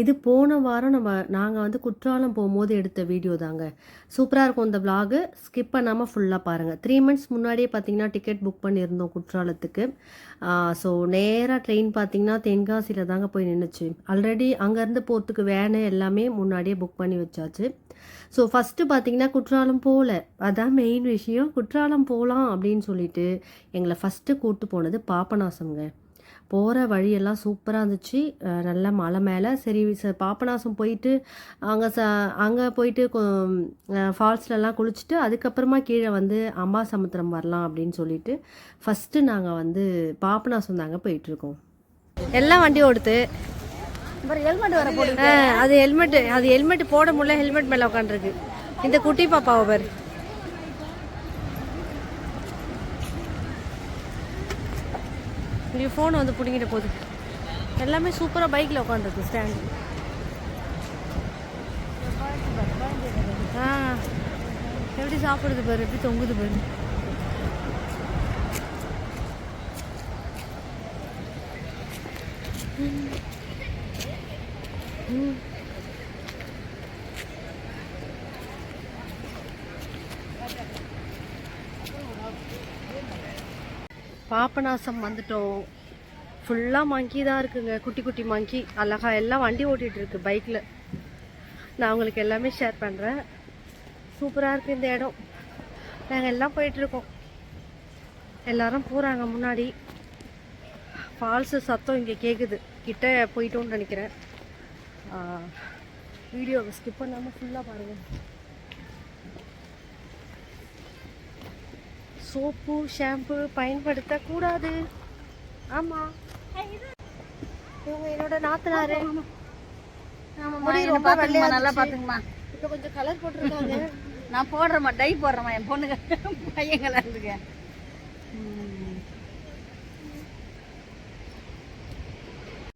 இது போன வாரம் நம்ம நாங்கள் வந்து குற்றாலம் போகும்போது எடுத்த வீடியோ தாங்க. சூப்பராக இருக்கும் இந்த vlog. ஸ்கிப் பண்ணாமல் ஃபுல்லாக பாருங்கள் த்ரீ மந்த்ஸ் முன்னாடியே பார்த்தீங்கன்னா டிக்கெட் புக் பண்ணியிருந்தோம் குற்றாலத்துக்கு. ஸோ நேராக ட்ரெயின் பார்த்தீங்கன்னா தென்காசியில் தாங்க போய் நின்றுச்சு ஆல்ரெடி அங்கேருந்து போகிறதுக்கு வேனு எல்லாமே முன்னாடியே புக் பண்ணி வச்சாச்சு. ஸோ ஃபஸ்ட்டு பார்த்தீங்கன்னா குற்றாலம் போகல அதான் மெயின் விஷயம். குற்றாலம் போகலாம் அப்படின்னு சொல்லிட்டு எங்களை ஃபஸ்ட்டு கூப்பிட்டு போனது பாபநாசம்ங்க. போகிற வழியெல்லாம் சூப்பராக இருந்துச்சு. நல்ல மலை மேலே. சரி ச பாபநாசம் போயிட்டு அங்கே ச அங்கே போயிட்டு ஃபால்ஸ்லலாம் குளிச்சுட்டு அதுக்கப்புறமா கீழே வந்து அம்மா சமுத்திரம் வரலாம் அப்படின்னு சொல்லிட்டு ஃபஸ்ட்டு நாங்கள் வந்து பாபநாசம் தாங்க போயிட்டுருக்கோம். எல்லாம் வண்டி ஓடுது. ஹெல்மெட் வர போடு ஆ, அது ஹெல்மெட் அது ஹெல்மெட் போட முடியல ஹெல்மெட் மேலே உட்காந்துருக்கு இந்த குட்டி பாப்பாவை பாரு. இங்கே ஃபோன் வந்து பிடிங்கிட்ட போகுது. எல்லாமே சூப்பராக பைக்கில் உட்காந்துருக்கு ஸ்டாண்டு ஆ. எப்படி சாப்பிடுது பாரு எப்படி தொங்குது பாரு. ம் பாபநாசம் வந்துட்டோம். ஃபுல்லாக மங்கி தான் இருக்குங்க. குட்டி குட்டி மங்கி அழகா எல்லாம் வண்டி ஓட்டிகிட்டு இருக்கு பைக்கில் நான் உங்களுக்கு எல்லாமே ஷேர் பண்ணுறேன் சூப்பராக இருக்குது இந்த இடம். நாங்கள் எல்லாம் போயிட்டுருக்கோம் எல்லாரும் போகிறாங்க முன்னாடி. ஃபால்ஸு சத்தம் இங்கே கேட்குது கிட்ட போயிட்டோன்னு நினைக்கிறேன். வீடியோவை ஸ்கிப் பண்ணாமல் ஃபுல்லாக பாருங்கள் சோப்பு ஷாம்பு பயன்படுத்தக்கூடாது. ஆமாம் இவங்க என்னோட நாத்தனாரு. முடி ரொம்ப வெள்ளையா நல்லா இருந்துச்சு. பாத்துங்கம்மா இப்போ கொஞ்சம் கலர் போட்டிருக்காங்க. நான் போடுறேம்மா டை போடுறேம்மா என் பொண்ணுங்க பையங்களா இருக்கு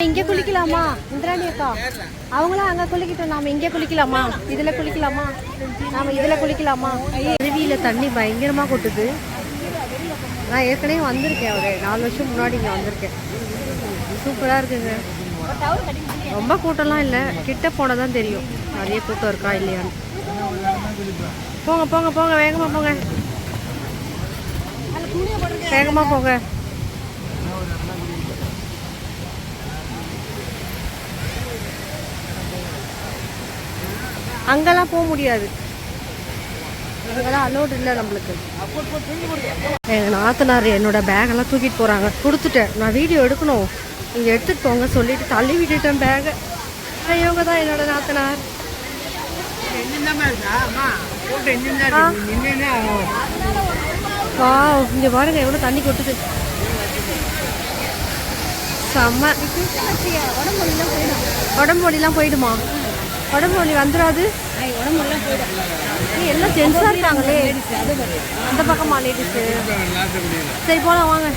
இங்க குளிக்கலாமா? இந்திராணி அக்கா. அவங்களாம் அங்க குளிக்கிட்டோம். நாம இங்க குளிக்கலாமா? இதுல குளிக்கலாமா? நாம இதுல குளிக்கலாமா? அருவியில தண்ணி பயங்கரமா கொட்டுது. நான் ஏற்கனவே வந்திருக்கேன் ஒரு நாலு வருஷம் முன்னாடி இங்க வந்திருக்கேன். சூப்பராக இருக்குங்க. ரொம்ப கூட்டம்லாம் இல்லை. கிட்ட போனால் தான் தெரியும். நிறைய கூட்டம் இருக்கா இல்லையான்னு. போங்க போங்க போங்க. வேகமாக போங்க. வேகமாக போங்க. அங்கெல்லாம் போக முடியாது. அங்கெல்லாம் அலோடு இல்லை நம்மளுக்கு. எங்கள் நாத்தனார் என்னோட பேக்கெல்லாம் தூக்கிட்டு போகிறாங்க கொடுத்துட்டேன். நான் வீடியோ எடுக்கணும். நீங்கள் எடுத்துட்டு போங்க சொல்லிட்டு தள்ளி விட்டுட்டேன் பேகை இவங்க தான் என்னோட நாத்தனார். வா இங்கே பாருங்க எவ்வளோ தண்ணி கொட்டுது. செம்ம. உடம்பு வலிலாம் போயிடுமா? உடம்பு வலி வந்துடாது போயிடும் எல்லாம் ஜென்ஸாக இருக்காங்களே. அந்த பக்கமா லேடிஸு சரி போகலாம் வாங்க.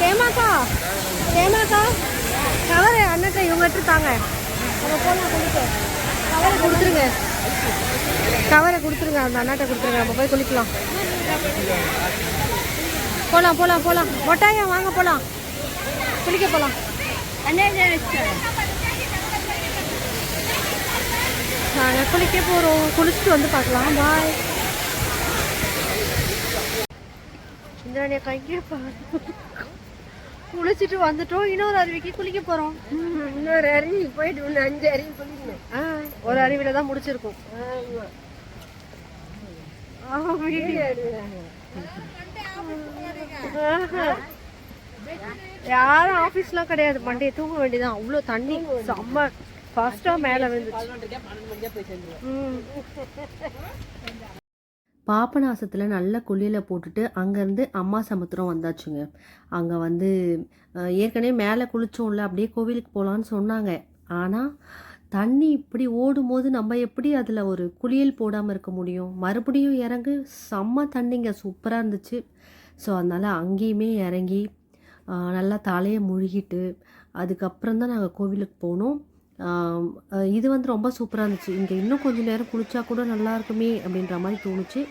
கேமாக்கா கேமாக்கா கவரு அண்ணட்ட இவங்க எடுத்துட்டாங்க நம்ம போகலாம் குளிக்க கவரை கொடுத்துருங்க. கவரை கொடுத்துருங்க. அந்த அண்ணாட்ட கொடுத்துருங்க. நம்ம போய் குளிக்கலாம். போகலாம் போகலாம் போகலாம் மொட்டாயா வாங்க போகலாம் குளிக்க போகலாம் நாங்கள் குளிக்க போகிறோம் குளிச்சுட்டு வந்து பார்க்கலாம். பாய் இந்த கையே பாரு. குளிச்சுட்டு வந்துட்டோம். இன்னொரு அருவிக்கு குளிக்க போகிறோம் இன்னொரு அருவி. போயிட்டு ஒன்று அஞ்சு அருவி குளிக்கணும். ஒரு அருவியில் தான் முடிச்சிருக்கோம். யாரும் ஆஃபீஸ்லாம் கிடையாது. மண்டே தூங்க வேண்டியதான் அவ்வளோ தண்ணி. செம்ம ஃபாஸ்ட்டாக மேலே விழுந்துச்சு. பாபநாசத்தில் நல்ல குளியில் போட்டுட்டு அங்கேருந்து அம்மா சமுத்திரம் வந்தாச்சுங்க. அங்கே வந்து ஏற்கனவே மேலே குளிச்சோம்ல அப்படியே கோவிலுக்கு போகலான்னு சொன்னாங்க. ஆனால் தண்ணி இப்படி ஓடும்போது நம்ம எப்படி அதில் ஒரு குளியல் போடாமல் இருக்க முடியும்? மறுபடியும் இறங்கு செம்ம தண்ணிங்க சூப்பராக இருந்துச்சு. ஸோ அதனால் அங்கேயுமே இறங்கி நல்லா தலையை முழுகிட்டு அதுக்கப்புறம் தான் நாங்கள் கோவிலுக்கு போனோம். இது வந்து ரொம்ப சூப்பராக இருந்துச்சு. இங்கே இன்னும் கொஞ்சம் நேரம் குளிச்சா கூட நல்லா இருக்குமே அப்படின்ற மாதிரி தோணுச்சு.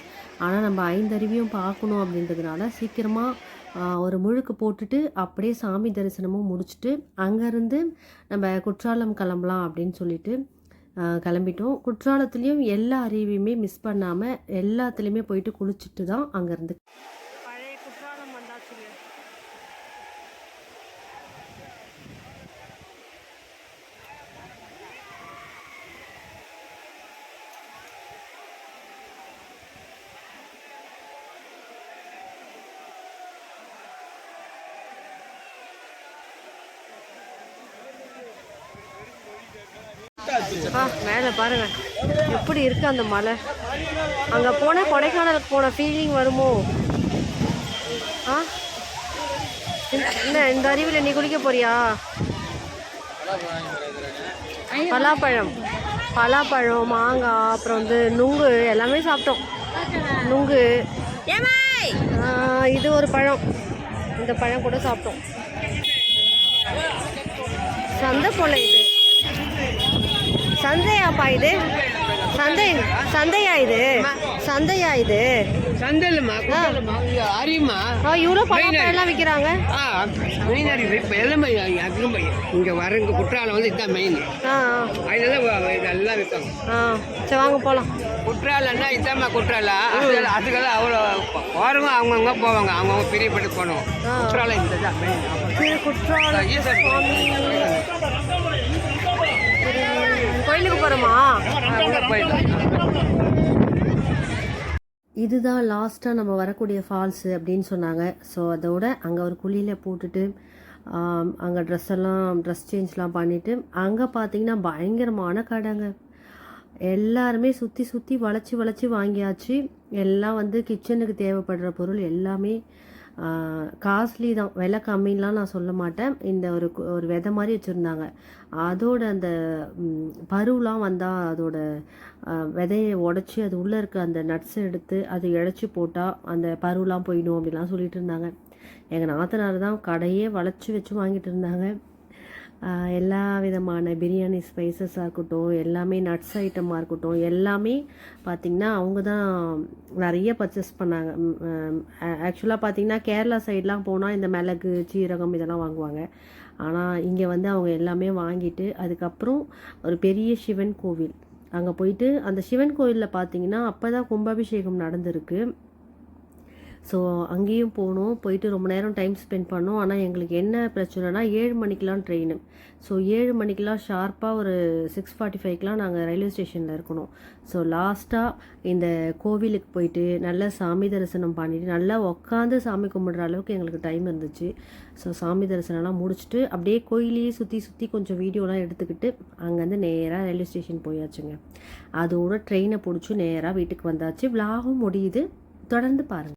ஆனால் நம்ம ஐந்தருவியும் பார்க்கணும் அப்படின்றதுனால சீக்கிரமாக ஒரு முழுக்கு போட்டுட்டு அப்படியே சாமி தரிசனமும் முடிச்சுட்டு அங்கேருந்து நம்ம குற்றாலம் கிளம்பலாம் அப்படின்னு சொல்லிட்டு கிளம்பிட்டோம். குற்றாலத்துலேயும் எல்லா அருவியுமே மிஸ் பண்ணாமல் எல்லாத்துலேயுமே போயிட்டு குளிச்சுட்டு தான் அங்கேருந்து பழைய குற்றாலம் வந்தாச்சுங்க ஆ மேலே பாருங்க. எப்படி இருக்கு அந்த மலை? அங்கே போனால் கொடைக்கானலுக்கு போன ஃபீலிங் வருமோ? ஆ? என்ன இந்த அருவியில் நீ குளிக்க போறியா? பலாப்பழம். பலாப்பழம் மாங்காய் அப்புறம் வந்து நுங்கு எல்லாமே சாப்பிட்டோம். நுங்கு. இது ஒரு பழம். இந்த பழம் கூட சாப்பிட்டோம். சந்தை போல இது. சந்தையாப்பா இது? சந்தை சந்தையா இது? சந்தையா இது? அறியுமா ஆ. இவ்வளோ பழம் விற்கிறாங்க ஆ மெயின் அறிவு இப்போ எல்லாமே அதிகம் இங்கே வர இங்கே குற்றாலம் வந்து இதுதான் மெயின். ஆ அதெல்லாம் இதெல்லாம் விற்காங்க ஆ சரி வாங்க போகலாம் குற்றாலம்னா இதாம்மா குற்றாலம். அதுக்கெல்லாம் அவ்வளோ போகிறவங்க அவங்கவுங்க போவாங்க. அவங்கவுங்க பிரியப்பட்டு ஆ. குற்றாலம் இந்த தான் குற்றாலம். கோயிலுக்கு போகிறோமா இதுதான் லாஸ்ட்டாக நம்ம வரக்கூடிய ஃபால்ஸு அப்படின்னு சொன்னாங்க. ஸோ அதோட அங்கே ஒரு குழியில் போட்டுட்டு அங்கே ட்ரெஸ் எல்லாம் ட்ரெஸ் சேஞ்ச்லாம் பண்ணிவிட்டு அங்கே பார்த்தீங்கன்னா பயங்கரமான கடைங்க. எல்லாருமே சுற்றி சுற்றி வளைச்சி வளைச்சி வாங்கியாச்சு. எல்லாம் வந்து கிச்சனுக்கு தேவைப்படுற பொருள் எல்லாமே காஸ்ட்லி தான். விலை கம்மின்லாம் நான் சொல்ல மாட்டேன். இந்த ஒரு ஒரு விதை மாதிரி வச்சுருந்தாங்க. அதோட அந்த பருவெலாம் வந்தால் அதோட விதையை உடச்சி அது உள்ளே இருக்க அந்த நட்ஸ் எடுத்து அதை இழைச்சி போட்டால் அந்த பருவெலாம் போயிடும் அப்படிலாம் சொல்லிட்டு இருந்தாங்க. எங்கள் நாத்தனார் தான் கடையே வளைச்சி வச்சு வாங்கிட்டு இருந்தாங்க. எல்லா விதமான பிரியாணி ஸ்பைசஸாக இருக்கட்டும் எல்லாமே நட்ஸ் ஐட்டமாக இருக்கட்டும் எல்லாமே பார்த்திங்கன்னா அவங்க தான் நிறைய பர்ச்சேஸ் பண்ணாங்க. ஆக்சுவலாக பார்த்திங்கன்னா கேரளா சைட்லாம் போனால் இந்த மிளகு சீரகம் இதெல்லாம் வாங்குவாங்க. ஆனால் இங்கே வந்து அவங்க எல்லாமே வாங்கிட்டு அதுக்கப்புறம் ஒரு பெரிய சிவன் கோவில். அங்கே போயிட்டு அந்த சிவன் கோவிலில் பார்த்தீங்கன்னா அப்போ தான் கும்பாபிஷேகம் நடந்திருக்கு. ஸோ அங்கேயும் போனோம் போயிட்டு ரொம்ப நேரம் டைம் ஸ்பெண்ட் பண்ணோம். ஆனால் எங்களுக்கு என்ன பிரச்சனைனா ஏழு மணிக்கெலாம் ட்ரெயின் ஸோ ஏழு மணிக்கெலாம் ஷார்ப்பாக ஒரு சிக்ஸ் ஃபார்ட்டி ஃபைவ்க்கெலாம் நாங்கள் ரயில்வே ஸ்டேஷனில் இருக்கணும். ஸோ லாஸ்ட்டாக இந்த கோவிலுக்கு போயிட்டு நல்லா சாமி தரிசனம் பண்ணிட்டு நல்லா உட்காந்து சாமி கும்பிடுற அளவுக்கு எங்களுக்கு டைம் இருந்துச்சு. ஸோ சாமி தரிசனம்லாம் முடிச்சுட்டு அப்படியே கோயிலையே சுற்றி சுற்றி கொஞ்சம் வீடியோலாம் எடுத்துக்கிட்டு அங்கேருந்து நேராக ரயில்வே ஸ்டேஷன் போயாச்சுங்க. அதோட ட்ரெயினை பிடிச்சி நேராக வீட்டுக்கு வந்தாச்சு. விலாகும் முடியுது. தொடர்ந்து பாருங்கள்